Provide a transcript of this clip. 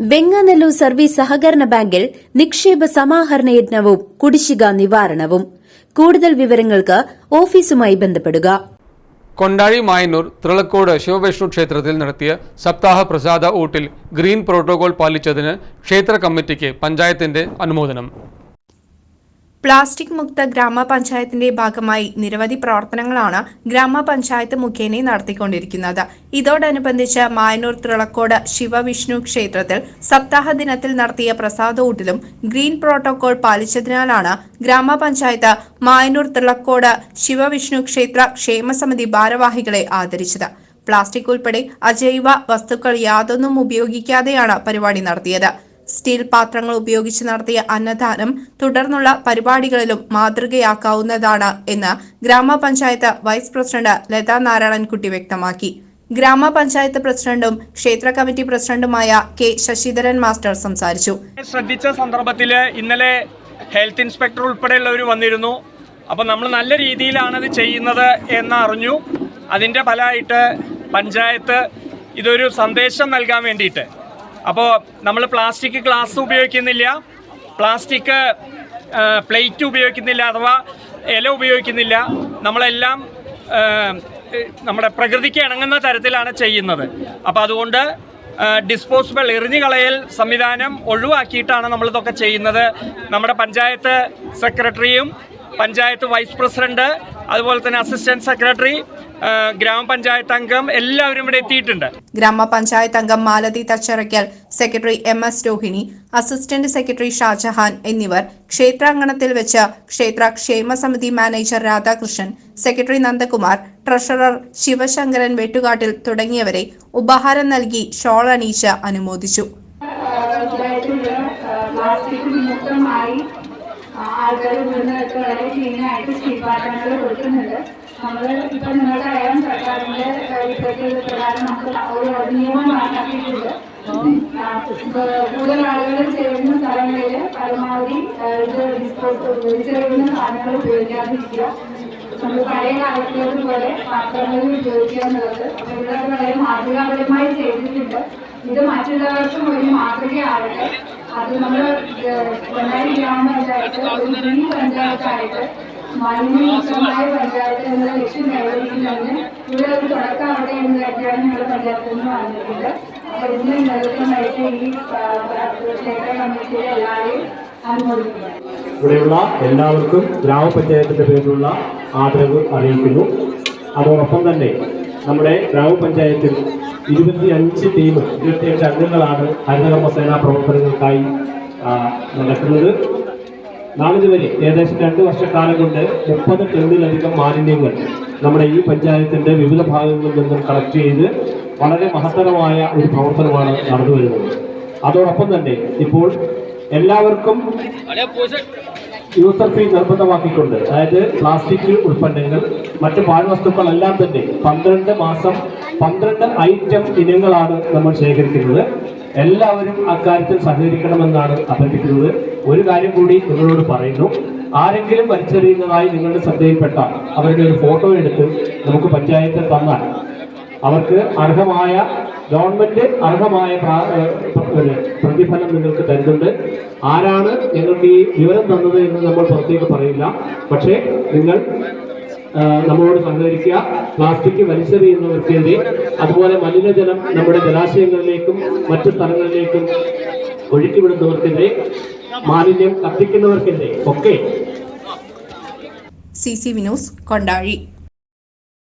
Venganallur service സഹകരണ ബാങ്കിൽ നിക്ഷേപ സമാഹരണ യജ്ഞവും കുടിശ്ശിക നിവാരണവും. കൂടുതൽ വിവരങ്ങൾക്ക് ഓഫീസുമായി ബന്ധപ്പെടുക. കൊണ്ടാഴി മായന്നൂർ തിളക്കോട് ശിവവിഷ്ണു ക്ഷേത്രത്തിൽ നടത്തിയ സപ്താഹ പ്രസാദ ഊട്ടിൽ ഗ്രീൻ പ്രോട്ടോകോൾ പാലിച്ചതിന് ക്ഷേത്ര കമ്മിറ്റിക്ക് പഞ്ചായത്തിന്റെ അനുമോദനം. പ്ലാസ്റ്റിക് മുക്ത ഗ്രാമപഞ്ചായത്തിന്റെ ഭാഗമായി നിരവധി പ്രവർത്തനങ്ങളാണ് ഗ്രാമപഞ്ചായത്ത് മുഖേന നടത്തിക്കൊണ്ടിരിക്കുന്നത്. ഇതോടനുബന്ധിച്ച് മായനൂർ തിളക്കോട് ശിവവിഷ്ണു ക്ഷേത്രത്തിൽ സപ്താഹ ദിനത്തിൽ നടത്തിയ പ്രസാദൂട്ടിലും ഗ്രീൻ പ്രോട്ടോകോൾ പാലിച്ചതിനാലാണ് ഗ്രാമപഞ്ചായത്ത് മായനൂർ തിളക്കോട് ശിവവിഷ്ണു ക്ഷേത്ര ക്ഷേമസമിതി ഭാരവാഹികളെ ആദരിച്ചത്. പ്ലാസ്റ്റിക് ഉൾപ്പെടെ അജൈവ വസ്തുക്കൾ യാതൊന്നും ഉപയോഗിക്കാതെയാണ് പരിപാടി നടത്തിയത്. സ്റ്റീൽ പാത്രങ്ങൾ ഉപയോഗിച്ച് നടത്തിയ അന്നദാനം തുടർന്നുള്ള പരിപാടികളിലും മാതൃകയാക്കാവുന്നതാണ് എന്ന് ഗ്രാമപഞ്ചായത്ത് വൈസ് പ്രസിഡന്റ് ലതാ നാരായണൻകുട്ടി വ്യക്തമാക്കി. ഗ്രാമപഞ്ചായത്ത് പ്രസിഡന്റും ക്ഷേത്ര കമ്മിറ്റി പ്രസിഡന്റുമായ കെ ശശിധരൻ മാസ്റ്റർ സംസാരിച്ചു. ശ്രദ്ധിച്ച സന്ദർഭത്തിൽ ഇന്നലെ ഹെൽത്ത് ഇൻസ്പെക്ടർ ഉൾപ്പെടെയുള്ളവർ വന്നിരുന്നു. അപ്പോൾ നമ്മൾ നല്ല രീതിയിലാണ് ഇത് ചെയ്യുന്നത് എന്ന് അറിഞ്ഞു അതിന്റെ ഫലമായിട്ട് പഞ്ചായത്ത് ഇതൊരു സന്ദേശം നൽകാൻ വേണ്ടിയിട്ട് അപ്പോൾ നമ്മൾ പ്ലാസ്റ്റിക് ഗ്ലാസ് ഉപയോഗിക്കുന്നില്ല. പ്ലാസ്റ്റിക് പ്ലേറ്റ് ഉപയോഗിക്കുന്നില്ല അഥവാ ഇല ഉപയോഗിക്കുന്നില്ല. നമ്മളെല്ലാം നമ്മുടെ പ്രകൃതിക്ക് ഇണങ്ങുന്ന തരത്തിലാണ് ചെയ്യുന്നത്. അപ്പോൾ അതുകൊണ്ട് ഡിസ്പോസിബിൾ എറിഞ്ഞു കളയൽ സംവിധാനം ഒഴിവാക്കിയിട്ടാണ് നമ്മളിതൊക്കെ ചെയ്യുന്നത്. നമ്മുടെ പഞ്ചായത്ത് സെക്രട്ടറിയും പഞ്ചായത്ത് വൈസ് പ്രസിഡന്റ് അതുപോലെ തന്നെ അസിസ്റ്റന്റ് സെക്രട്ടറി ഗ്രാമപഞ്ചായത്ത് അംഗം എല്ലാവരും ഇവിടെ എത്തിയിട്ടുണ്ട്. ഗ്രാമപഞ്ചായത്ത് അംഗം Malathi Thacharakkal secretary M S Rohini assistant secretary Shajahan എന്നിവർ ക്ഷേത്രാങ്കണത്തിൽ വെച്ച് ക്ഷേത്ര ക്ഷേമ സമിതി manager Radhakrishnan secretary Nandakumar treasurer Sivasankaran Vettukattil തുടങ്ങിയവരെ ഉപഹാരം നൽകി ഷോൾ അണിയിച്ച് അനുമോദിച്ചു. ആൾക്കാർ വീടിനകത്ത് വളരെ കൊടുക്കുന്നുണ്ട്. നമ്മൾ ഇപ്പം നിങ്ങളുടെ അറിയാം സർക്കാരിന്റെ ഇപ്പോഴത്തെ പ്രകാരം നമുക്ക് ഒരു നിയമം പാസാക്കിയിട്ടുണ്ട് ആ, കൂടുതൽ ആളുകൾ ചേരുന്ന സ്ഥലങ്ങളിൽ പരമാവധി ഇത് വലിച്ചെറിയുന്ന സാധനങ്ങൾ ഉപയോഗിക്കാതിരിക്കുക. നമ്മൾ പഴയ കാലത്തിലേക്ക് പോലെ പാത്രങ്ങളിൽ ഉപയോഗിക്കുക എന്നുള്ളത്. ഇവിടെ വളരെ മാതൃകാപരമായി ചെയ്തിട്ടുണ്ട്. ഇത് മറ്റുള്ളവർക്കും ഒരു മാതൃകയാവട്ടെ. അത് നമ്മൾ പൊന്നാരി ഗ്രാമപഞ്ചായത്ത് ഒരു ഗ്രീൻ പഞ്ചായത്തായിട്ട് മാലിന്യമുക്തമായ പഞ്ചായത്ത് എന്ന ലക്ഷ്യം കൈവരിക്കുന്നതിന് ഇവിടെ ഒരു തുടക്കമാവട്ടെ എന്ന് പഞ്ചായത്തിൽ നിന്ന് പറഞ്ഞിട്ടുണ്ട് അപ്പോൾ ഇതിന് നേതൃത്വമായിട്ട് ഈ ക്ഷേത്ര കമ്മിറ്റിയിലെ എല്ലാവരെയും ഇവിടെയുള്ള എല്ലാവർക്കും ഗ്രാമപഞ്ചായത്തിന്റെ പേരിലുള്ള ആദരവ് അറിയിക്കുന്നു. അതോടൊപ്പം തന്നെ നമ്മുടെ ഗ്രാമപഞ്ചായത്തിൽ ഇരുപത്തി അഞ്ച് ടീം ഇരുപത്തിയഞ്ച് അംഗങ്ങളാണ് ഹരിതകർമ്മ സേനാ പ്രവർത്തനങ്ങൾക്കായി നടക്കുന്നത്. നാളിതുവരെ ഏകദേശം രണ്ട് വർഷക്കാലം കൊണ്ട് മുപ്പത് ടണ്ണിലധികം മാലിന്യങ്ങൾ നമ്മുടെ ഈ പഞ്ചായത്തിന്റെ വിവിധ ഭാഗങ്ങളിൽ നിന്നും കളക്ട് ചെയ്ത് വളരെ മഹത്തരമായ ഒരു പ്രവർത്തനമാണ് നടന്നു വരുന്നത്. അതോടൊപ്പം തന്നെ ഇപ്പോൾ എല്ലാവർക്കും യൂസർ ഫീ നിർബന്ധമാക്കിക്കൊണ്ട് അതായത് പ്ലാസ്റ്റിക് ഉൽപ്പന്നങ്ങൾ മറ്റ് പാഴ്വസ്തുക്കളെല്ലാം തന്നെ പന്ത്രണ്ട് മാസം പന്ത്രണ്ട് ഐറ്റം ഇനങ്ങളാണ് നമ്മൾ ശേഖരിക്കുന്നത്. എല്ലാവരും അക്കാര്യത്തിൽ സഹകരിക്കണമെന്നാണ് അഭ്യർത്ഥിക്കുന്നത്. ഒരു കാര്യം കൂടി നിങ്ങളോട് പറയുന്നു. ആരെങ്കിലും വലിച്ചെറിയുന്നതായി നിങ്ങളുടെ ശ്രദ്ധയിൽപ്പെട്ട അവരുടെ ഒരു ഫോട്ടോ എടുത്ത് നമുക്ക് പഞ്ചായത്തിൽ തന്നാൽ അവർക്ക് അർഹമായ ഗവൺമെന്റ് അർഹമായ പ്രതിഫലം നിങ്ങൾക്ക് തരുന്നുണ്ട്. ആരാണ് ഞങ്ങൾക്ക് ഈ വിവരം തന്നത് എന്ന് നമ്മൾ പുറത്തേക്ക് പറയില്ല. പക്ഷേ നിങ്ങൾ നമ്മളോട് സഹകരിക്കുക. പ്ലാസ്റ്റിക് വലിച്ചെറിയുന്നവർക്കെതിരെ അതുപോലെ മലിനജലം നമ്മുടെ ജലാശയങ്ങളിലേക്കും മറ്റു സ്ഥലങ്ങളിലേക്കും ഒഴുക്കിവിടുന്നവർക്കെതിരെ മാലിന്യം കത്തിക്കുന്നവർക്കെതിരെ ഒക്കെ. C C Vinos Kondazhi.